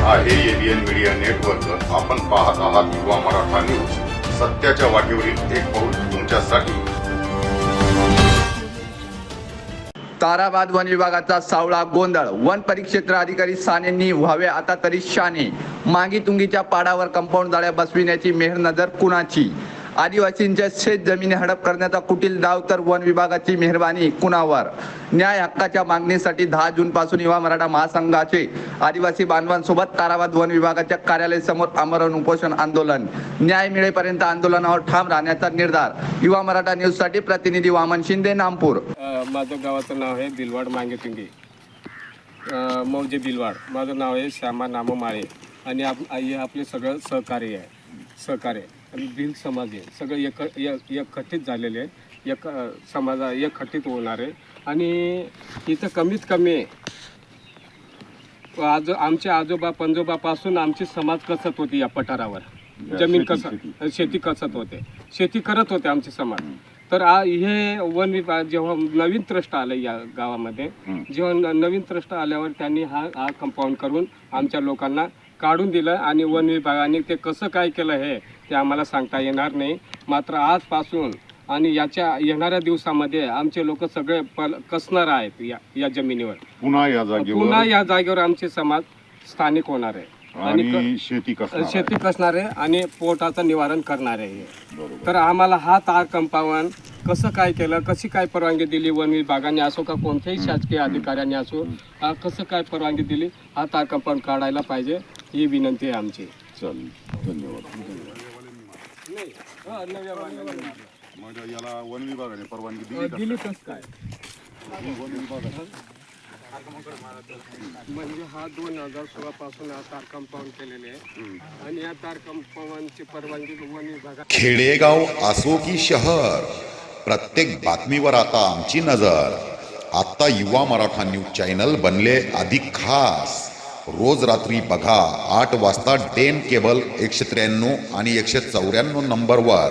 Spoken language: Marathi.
आहे एबीएन मीडिया नेटवर्क आपण पाहत आहात युवा मराठा न्यूज सत्याच्या वाटेवरील एक पाऊल तुमच्यासाठी. ताराबाद वन विभागाचा सावळा गोंधळ. वन परिक्षेत्र अधिकारी सानेंनी व्हावे आता तरी शाने. मागी तुंगीच्या पाडावर कंपाऊंड जाळ्या बसविण्याची मेहर नजर कुणाची? आदिवासींच्या शेत जमिनी हडप करण्याचा कुटील डाव तर वन विभागाची मेहरबानी कुणावर? न्याय हक्काच्या मागणीसाठी दहा जून पासून युवा मराठा महासंघाचे आदिवासी बांधवांसोबत ताराबाद वन विभागाच्या कार्यालय समोर आमरण उपोषण आंदोलन. न्याय मिळेपर्यंत आंदोलनावर ठाम राहण्याचा निर्धार. युवा मराठा न्यूजसाठी प्रतिनिधी वामन शिंदे नामपूर. माझं गावाचं नाव आहे बिलवाड मांगेतुंगी. मौजे बिलवाड. माझं नाव आहे श्यामा नामो माळे आणि आप हे आपले सगळं सहकार्य आहे. सहकार्य. आणि भिल समाज आहे. सगळं एक एक एकखट्टीत झालेले आहे एक समाजा एकखट्टीत होणार आहे. आणि इथं कमीत कमी आज आमच्या आजोबा पंजोबापासून आमची समाज कसत होती या पठारावर? जमीन कसत शेती. कसत होते? शेती करत होते आमचे समाज. तर आ- हे वन विभाग जेव्हा नवीन ट्रस्ट आलं या गावामध्ये जेव्हा नवीन ट्रस्ट आल्यावर त्यांनी हा हा कंपाऊंड करून आमच्या लोकांना काढून दिलं आणि वन विभागाने ते कसं काय केलं हे ते आम्हाला सांगता येणार नाही. मात्र आजपासून आणि याच्या येणाऱ्या दिवसामध्ये आमचे लोक सगळे पल कसणार आहेत या या जमिनीवर. पुन्हा या पुन्हा जागेवर या जागेवर आमचे समाज स्थानिक होणार आहे. आणि क- शेती कसं शेती कसणारे आणि पोटाचं निवारण करणारे हे. तर आम्हाला हा तार कंपाऊंड कसं काय केलं कशी काय परवानगी दिली वन विभागाने असो का कोणत्याही शासकीय अधिकाऱ्याने असो कसं काय परवानगी दिली हा तार कंपाऊंड काढायला पाहिजे ही विनंती आहे आमची. चालेल. धन्यवाद. मग याला वन विभागाने परवानगी दिली का? दिली कसं काय? म्हणजे हा दोन हजार सोळा पासून हा तार कंपाऊंड केलेले आहे. आणि या तार कंपाऊंडची परवानगी वन विभागा खेडेगाव असो की शहर. प्रत्येक बातमीवर आता आमची नजर. आता युवा मराठा न्यूज चॅनल बनले अधिक खास. रोज रात्री बघा आठ वाजता डेन केबल एकशे त्र्याण्णव आणि एकशे चौऱ्याण्णव नंबरवर.